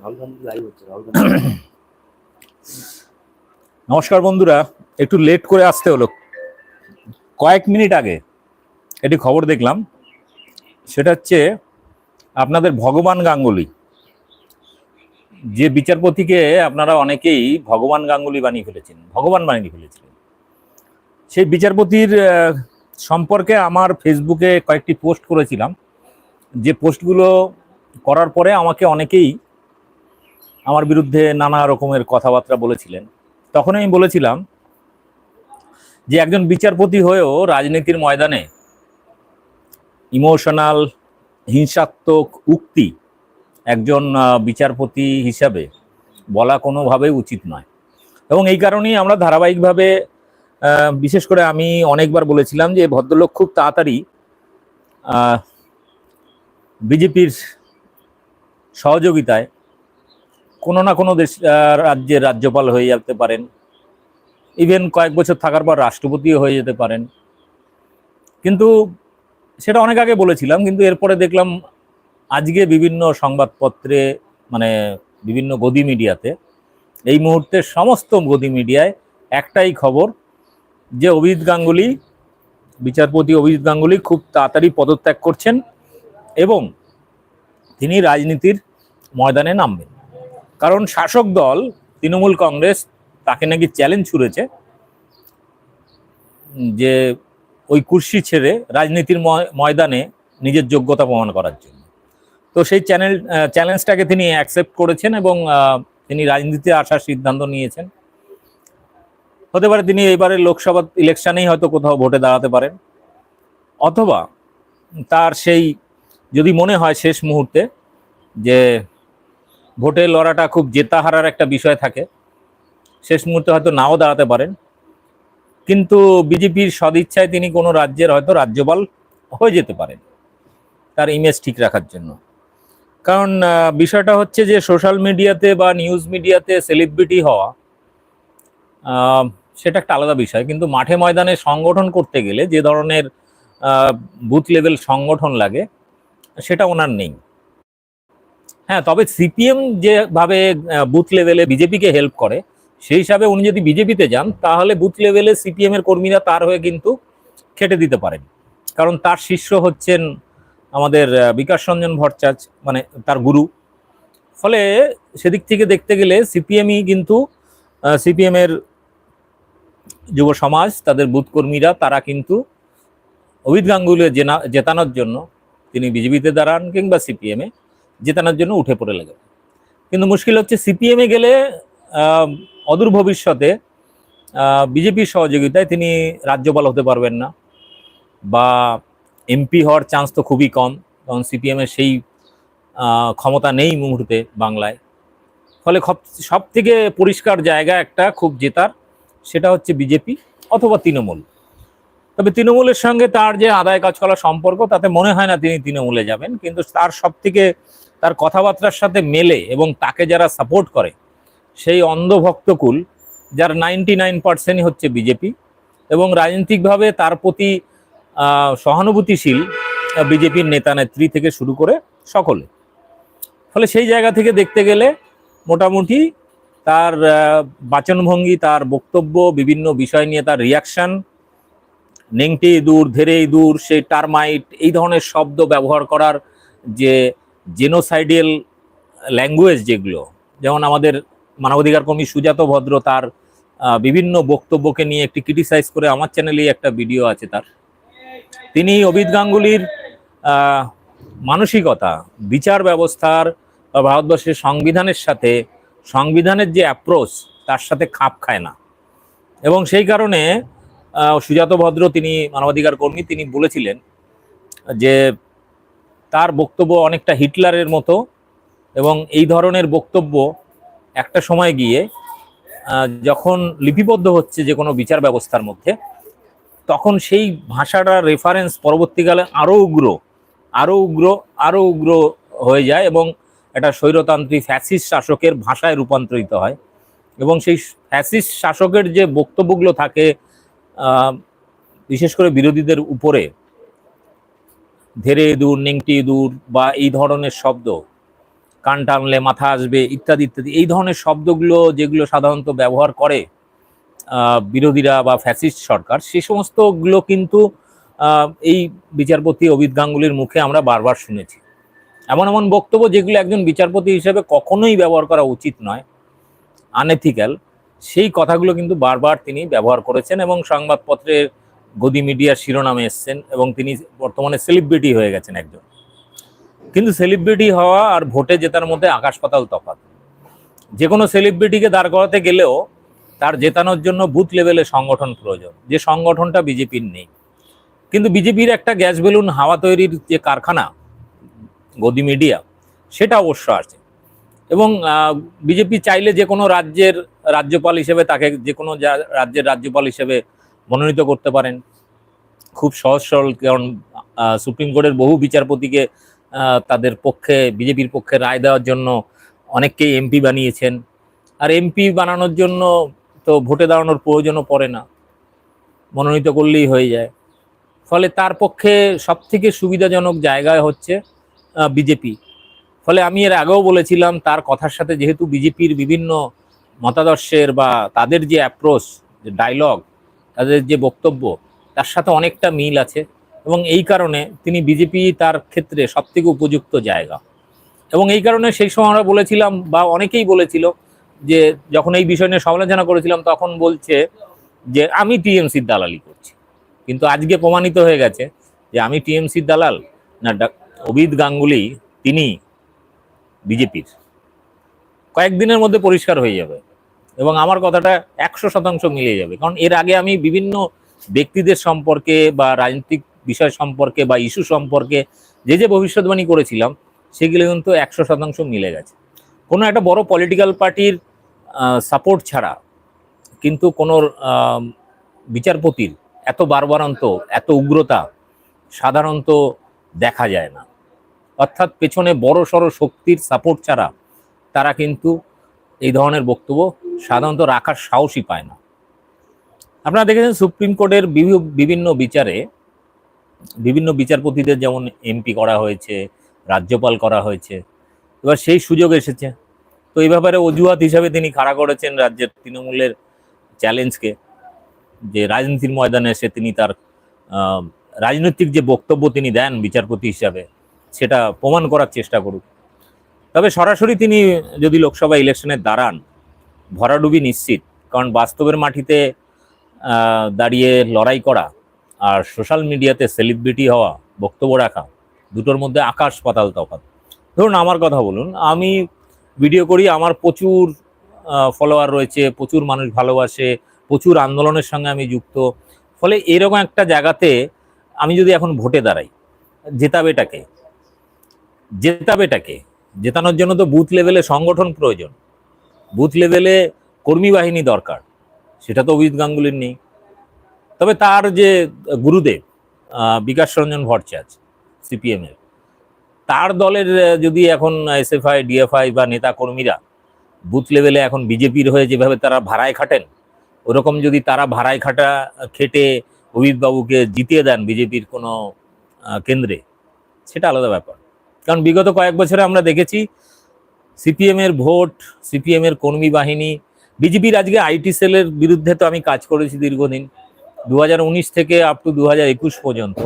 নমস্কার বন্ধুরা, একটু লেট করে আসতে হলো। কয়েক মিনিট আগে একটি খবর দেখলাম, সেটা হচ্ছে আপনাদের ভগবান গাঙ্গুলি। যে বিচারপতিকে আপনারা অনেকেই ভগবান গাঙ্গুলি বানিয়ে ফেলেছেন, ভগবান বানিয়ে ফেলেছিলেন। সেই বিচারপতির সম্পর্কে আমার ফেসবুকে কয়েকটি পোস্ট করেছিলাম। যে পোস্টগুলো করার পরে আমাকে অনেকেই আমার বিরুদ্ধে নানা রকমের কথাবার্তা বলেছিলেন। তখন আমি বলেছিলাম যে একজন বিচারপতি হয়েও রাজনীতির ময়দানে ইমোশনাল, হিংসাত্মক উক্তি একজন বিচারপতি হিসাবে বলা কোনোভাবেই উচিত নয়। এবং এই কারণেই আমরা ধারাবাহিকভাবে বিশেষ করে আমি অনেকবার বলেছিলাম যে ভদ্রলোক খুব তাড়াতাড়ি বিজেপির সহযোগিতায় কোনো না কোনো দেশ রাজ্যের রাজ্যপাল হয়ে যেতে পারেন। ইভেন কয়েক বছর থাকার পর রাষ্ট্রপতিও হয়ে যেতে পারেন। কিন্তু সেটা অনেক আগে বলেছিলাম, কিন্তু এরপরে দেখলাম আজকে বিভিন্ন সংবাদপত্রে মানে বিভিন্ন গদি মিডিয়াতে, এই মুহূর্তে সমস্ত গদি মিডিয়ায় একটাই খবর যে অভিজিৎ গাঙ্গুলি, বিচারপতি অভিজিৎ গাঙ্গুলি খুব তাড়াতাড়ি পদত্যাগ করছেন এবং তিনি রাজনীতির ময়দানে নামবেন। কারণ শাসক দল, তৃণমূল কংগ্রেস, তাকে নাকি চ্যালেঞ্জ ছুড়েছে, যে ওই কুর্সি ছেড়ে রাজনীতির ময়- ময়দানে নিজের যোগ্যতা প্রমাণ করার জন্য। তো সেই চ্যানেল চ্যালেঞ্জটাকে তিনি অ্যাকসেপ্ট করেছেন এবং তিনি রাজনীতিতে আসার সিদ্ধান্ত নিয়েছেন। হতে পারে তিনি এবারে লোকসভা ইলেকশনেই হয়তো কোথাও ভোটে দাঁড়াতে পারেন। অথবা তার সেই, যদি মনে হয় শেষ মুহূর্তে, যে ভোটে লড়াটা খুব জেতা হারার একটা বিষয় থাকে। শেষ মুহূর্তে হয়তো নাও দাঁড়াতে পারেন। কিন্তু বিজেপির সদিচ্ছায় তিনি কোনো রাজ্যের হয়তো রাজ্যপাল হয়ে যেতে পারেন তার ইমেজ ঠিক রাখার জন্য। কারণ বিষয়টা হচ্ছে যে সোশ্যাল মিডিয়াতে বা নিউজ মিডিয়াতে সেলিব্রিটি হওয়া সেটা একটা আলাদা বিষয়। কিন্তু মাঠে ময়দানে সংগঠন করতে গেলে যে ধরনের বুথ লেভেল সংগঠন লাগে, সেটা ওনার নেই। হ্যাঁ তবে সিপিএম যেভাবে বুথ লেভেলে বিজেপিকে হেল্প করে, সেই হিসাবে উনি যদি বিজেপিতে যান, তাহলে বুথ লেভেলে সিপিএম এর কর্মীরা তার হয়ে কিন্তু খেটে দিতে পারেন। কারণ তার শিষ্য হচ্ছেন আমাদের বিকাশ রঞ্জন ভট্টাচ মানে তার গুরু। ফলে সেদিক থেকে দেখতে গেলে সিপিএমই কিন্তু সিপিএম এর যুব সমাজ, তাদের বুথ কর্মীরা, তারা কিন্তু অভিত গাঙ্গুলি জেনা, জেতানোর জন্য তিনি বিজেপিতে দাঁড়ান কিংবা সিপিএমে জেতানোর জন্য উঠে পড়ে লাগে। কিন্তু মুশকিল হচ্ছে সিপিএমে গেলে অদূর ভবিষ্যতে বিজেপির সহযোগিতায় তিনি রাজ্যপাল হতে পারবেন না বা এমপি হওয়ার চান্স তো খুবই কম, কারণ সিপিএমের সেই ক্ষমতা নেই মুহূর্তে বাংলায়। ফলে সব থেকে পরিষ্কার জায়গা একটা খুব জেতার, সেটা হচ্ছে বিজেপি অথবা তৃণমূল। তবে তৃণমূলের সঙ্গে তার যে আদায় কাজ করার সম্পর্ক, তাতে মনে হয় না তিনি তৃণমূলে যাবেন, কিন্তু তার সব থেকে তার কথাবার্তার সাথে মেলে এবং তাকে যারা সাপোর্ট করে, সেই অন্ধভক্তকুল যার নাইনটি নাইন পার্সেন্টই হচ্ছে বিজেপি এবং রাজনৈতিকভাবে তার প্রতি সহানুভূতিশীল বিজেপির নেতা নেত্রী থেকে শুরু করে সকলে। ফলে সেই জায়গা থেকে দেখতে গেলে মোটামুটি তার বাচনভঙ্গি, তার বক্তব্য, বিভিন্ন বিষয় নিয়ে তার রিয়াকশন নেংটি দূর ধেরে দূর সেই টার্মাইট এই ধরনের শব্দ ব্যবহার করার যে জেনোসাইডিয়াল ল্যাঙ্গুয়েজ যেগুলো, যেমন আমাদের মানবাধিকার কর্মী সুজাত ভদ্র তার বিভিন্ন বক্তব্যকে নিয়ে একটি ক্রিটিসাইজ করে আমার চ্যানেলেই একটা ভিডিও আছে তার। তিনি অভিত গাঙ্গুলির মানসিকতা, বিচার ব্যবস্থার বা ভারতবর্ষের সংবিধানের সাথে, সংবিধানের যে অ্যাপ্রোচ তার সাথে খাপ খায় না। এবং সেই কারণে সুজাত ভদ্র তিনি মানবাধিকার কর্মী, তিনি বলেছিলেন যে তার বক্তব্য অনেকটা হিটলারের মতো এবং এই ধরনের বক্তব্য একটা সময় গিয়ে যখন লিপিবদ্ধ হচ্ছে যে কোনো বিচার ব্যবস্থার মধ্যে, তখন সেই ভাষাটার রেফারেন্স পরবর্তীকালে আরও উগ্র আরও উগ্র আরও উগ্র হয়ে যায় এবং এটা স্বৈরতান্ত্রিক ফ্যাসিস শাসকের ভাষায় রূপান্তরিত হয়। এবং সেই ফ্যাসিস শাসকের যে বক্তব্যগুলো থাকে বিশেষ করে বিরোধীদের উপরে ধেরে দূর, নেংটি দূর বা এই ধরনের শব্দ, কান টানলে মাথা আসবে ইত্যাদি ইত্যাদি। এই ধরনের শব্দগুলো যেগুলো সাধারণত ব্যবহার করে বিরোধীরা বা ফ্যাসিস্ট সরকার, সে সমস্তগুলো কিন্তু এই বিচারপতি অভিত গাঙ্গুলির মুখে আমরা বারবার শুনেছি। এমন এমন বক্তব্য যেগুলো একজন বিচারপতি হিসেবে কখনোই ব্যবহার করা উচিত নয় আনএথিক্যাল সেই কথাগুলো কিন্তু বারবার তিনি ব্যবহার করেছেন এবং সংবাদপত্রের গদি মিডিয়ার শিরোনামে এসছেন এবং তিনি বর্তমানে সেলিব্রিটি হয়ে গেছেন একজন। কিন্তু সেলিব্রিটি হওয়া আর ভোটে জেতার মধ্যে আকাশ পাতাল তফাৎ। যে কোনো সেলিব্রিটিকে দাঁড় করাতে গেলেও তার জেতানোর জন্য বুথ লেভেলে সংগঠন প্রয়োজন। যে সংগঠনটা বিজেপির নেই। কিন্তু বিজেপির একটা গ্যাস বেলুন হাওয়া তৈরির যে কারখানা, গদি মিডিয়া, সেটা অবশ্য আছে। এবং বিজেপি চাইলে যে কোনো রাজ্যের রাজ্যপাল হিসেবে তাকে যে কোনো রাজ্যের রাজ্যপাল হিসেবে মনোনীত করতে পারেন। খুব সহজ সরল, কারণ সুপ্রিম কোর্টের বহু বিচারপতিকে তাদের পক্ষে, বিজেপির পক্ষে রায় দেওয়ার জন্য অনেককেই এমপি বানিয়েছেন। আর এমপি বানানোর জন্য তো ভোটে দাঁড়ানোর প্রয়োজনও পড়ে না। মনোনীত করলেই হয়ে যায়। ফলে তার পক্ষে সব থেকে সুবিধাজনক জায়গায় হচ্ছে বিজেপি। ফলে আমি এর আগেও বলেছিলাম, তার কথার সাথে যেহেতু বিজেপির বিভিন্ন মতাদর্শের বা তাদের যে অ্যাপ্রোচ যে ডায়লগ তাদের যে বক্তব্য, তার সাথে অনেকটা মিল আছে এবং এই কারণে তিনি বিজেপি তার ক্ষেত্রে সব থেকে উপযুক্ত জায়গা। এবং এই কারণে সেই সময় আমরা বলেছিলাম বা অনেকেই বলেছিল যে যখন এই বিষয় নিয়ে সমালোচনা করেছিলাম তখন বলছে যে, আমি টিএমসির দালালি করছি। কিন্তু আজকে প্রমাণিত হয়ে গেছে যে, আমি টিএমসির দালাল। না অভিত গাঙ্গুলি, তিনি বিজেপির কয়েকদিনের মধ্যে পরিষ্কার হয়ে যাবে। এবং আমার কথাটা একশো শতাংশ মিলে যাবে। কারণ এর আগে আমি বিভিন্ন ব্যক্তিদের সম্পর্কে বা রাজনৈতিক বিষয় সম্পর্কে বা ইস্যু সম্পর্কে যে যে ভবিষ্যৎবাণী করেছিলাম, সেগুলো কিন্তু একশো শতাংশ মিলে গেছে। কোনো একটা বড় পলিটিক্যাল পার্টির সাপোর্ট ছাড়া কিন্তু কোনো বিচারপতির এত বারবারান্ত, এত উগ্রতা সাধারণত দেখা যায় না। অর্থাৎ পেছনে বড় সড়ো শক্তির সাপোর্ট ছাড়া তারা কিন্তু এই ধরনের বক্তব্য সাধারণত রাখার সাহসই পায় না। আপনারা দেখেছেন সুপ্রিম কোর্টের বিভি- বিভিন্ন বিচারে, বিভিন্ন বিচারপতিদের যেমন এমপি করা হয়েছে, রাজ্যপাল করা হয়েছে, এবার সেই সুযোগ এসেছে। তো এই ব্যাপারে অজুহাত হিসাবে তিনি খাড়া করেছেন রাজ্যের তৃণমূলের চ্যালেঞ্জকে, যে রাজনীতির ময়দানে এসে তিনি তার রাজনৈতিক যে বক্তব্য তিনি দেন বিচারপতি হিসাবে, সেটা প্রমাণ করার চেষ্টা করুক। তবে সরাসরি তিনি যদি লোকসভা ইলেকশনে দাঁড়ান, ভরাডুবি নিশ্চিত, কারণ বাস্তবের মাটিতে দাঁড়িয়ে লড়াই করা আর সোশ্যাল মিডিয়াতে সেলিব্রিটি হওয়া, বক্তব্য রাখা, দুটোর মধ্যে আকাশ পাতাল তফাৎ। ধরুন আমার কথা বলুন, আমি ভিডিও করি, আমার প্রচুর ফলোয়ার রয়েছে, প্রচুর মানুষ ভালোবাসে, প্রচুর আন্দোলনের সঙ্গে আমি যুক্ত। ফলে এরকম একটা জায়গাতে আমি যদি এখন ভোটে দাঁড়াই, জেতাবেটাকে জেতাবেটাকে জেতানোর জন্য তো বুথ লেভেলে সংগঠন প্রয়োজন। বুথ লেভেলে কর্মী বাহিনী দরকার, সেটা তো অভিজিৎ গাঙ্গুলির নেই। তবে তার যে গুরুদেব বিকাশ রঞ্জন ভট্টাচার্য, সিপিএম এর, তার দলের যদি এখন এসএফআই, ডিএফআই বা নেতা কর্মীরা বুথ লেভেলে এখন বিজেপির হয়ে যেভাবে তারা ভাড়ায় খাটেন, ওরকম যদি তারা ভাড়ায় খাটা খেটে অভিজিৎ বাবুকে জিতিয়ে দেন বিজেপির কোনো কেন্দ্রে, সেটা আলাদা ব্যাপার। কারণ বিগত কয়েক বছরে আমরা দেখেছি সিপিএম এর ভোট, সিপিএম এর কর্মী বাহিনী, বিজেপির আজকে আইটি সেলের বিরুদ্ধে তো আমি কাজ করেছি দীর্ঘদিন দু হাজার উনিশ থেকে আপ টু দু হাজার একুশ পর্যন্ত।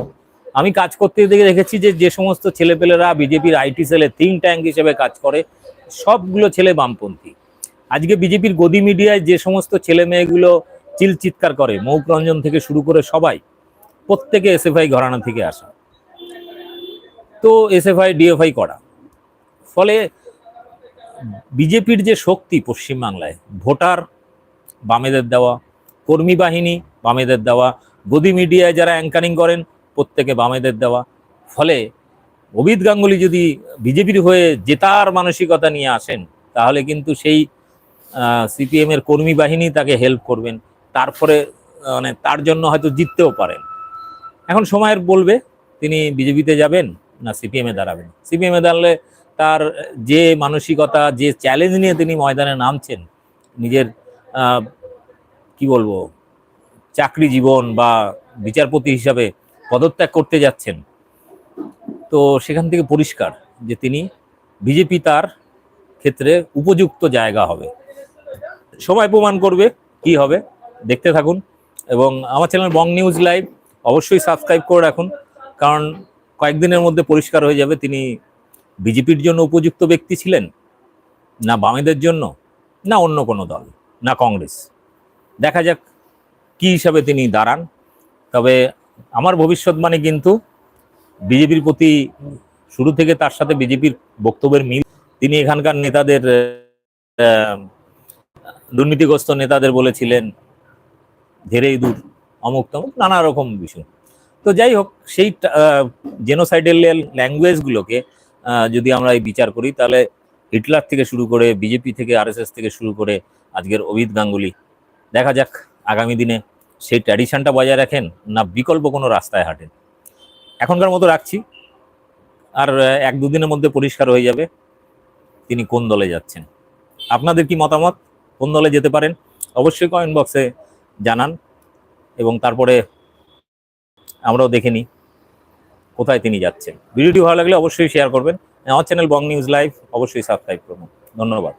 আমি কাজ করতে দেখে দেখেছি যে যে সমস্ত ছেলেপেলেরা বিজেপির আইটি সেলে থিঙ্ক ট্যাঙ্ক হিসেবে কাজ করে, সবগুলো ছেলে বামপন্থী। আজকে বিজেপির গদি মিডিয়ায় যে সমস্ত ছেলে মেয়েগুলো চিল চিৎকার করে মৌক রঞ্জন থেকে শুরু করে সবাই, প্রত্যেকে এসএফআই ঘরানা থেকে আসা। তো এসএফআই, ডিএফআই করা। ফলে বিজেপির যে শক্তি পশ্চিমবাংলায়, ভোটার বামেদের দেওয়া, কর্মী বাহিনী বামেদের দেওয়া, গদি মিডিয়ায় যারা অ্যাঙ্কারিং করেন, প্রত্যেকে বামেদের দেওয়া। ফলে অভিত গাঙ্গুলি যদি বিজেপির হয়ে জেতার মানসিকতা নিয়ে আসেন, তাহলে কিন্তু সেই সিপিএম এর কর্মী বাহিনী তাকে হেল্প করবেন। তারপরে মানে তার জন্য হয়তো জিততেও পারেন। এখন সময়ের বলবে, তিনি বিজেপিতে যাবেন। না সিপিএম দাঁড়াবেন। সিপিএম দাঁড়ালে তার যে মানসিকতা, যে চ্যালেঞ্জ নিয়ে তিনি ময়দানে নামছেন, নিজের কি বলব, চাকরি জীবন বা বিচারপতি হিসাবে পদত্যাগ করতে যাচ্ছেন, তো সেখান থেকে পরিষ্কার যে তিনি বিজেপি তার ক্ষেত্রে উপযুক্ত জায়গা হবে। সময় প্রমাণ করবে কি হবে, দেখতে থাকুন। এবং আমার চ্যানেল বং নিউজ লাইভ অবশ্যই সাবস্ক্রাইব করে রাখুন, কারণ কয়েকদিনের মধ্যে পরিষ্কার হয়ে যাবে। তিনি বিজেপির জন্য উপযুক্ত ব্যক্তি ছিলেন? না বামেদের জন্য? না অন্য কোনো দল? না কংগ্রেস? দেখা যাক কি হিসাবে তিনি দাঁড়ান। তবে আমার ভবিষ্যৎবাণী কিন্তু বিজেপির প্রতি শুরু থেকে তার সাথে বিজেপির বক্তব্যের মিল। তিনি এখানকার নেতাদের দুর্নীতিগ্রস্ত নেতাদের বলেছিলেন, ধেরেই দূর, অমুক তমুক, নানা রকম বিষয়। তো যাই হোক, সেই জেনোসাইডের ল্যাঙ্গুয়েজগুলোকে যদি আমরা এই বিচার করি, তাহলে হিটলার থেকে শুরু করে বিজেপি থেকে আরএসএস থেকে শুরু করে আজকের অভিত গাঙ্গুলি। দেখা যাক আগামী দিনে সেই ট্র্যাডিশনটা বজায় রাখেন না বিকল্প কোনো রাস্তায় হাঁটেন। এখনকার মতো রাখছি। আর এক দুদিনের মধ্যে পরিষ্কার হয়ে যাবে তিনি কোন দলে যাচ্ছেন। আপনাদের কি মতামত? কোন দলে যেতে পারেন? অবশ্যই কমেন্ট বক্সে জানান এবং তারপরে আমরাও দেখে নিই কোথায় তিনি যাচ্ছেন। ভিডিওটি ভালো লাগলে অবশ্যই শেয়ার করবেন। আমার চ্যানেল বং নিউজ লাইভ অবশ্যই সাবস্ক্রাইব করুন। ধন্যবাদ।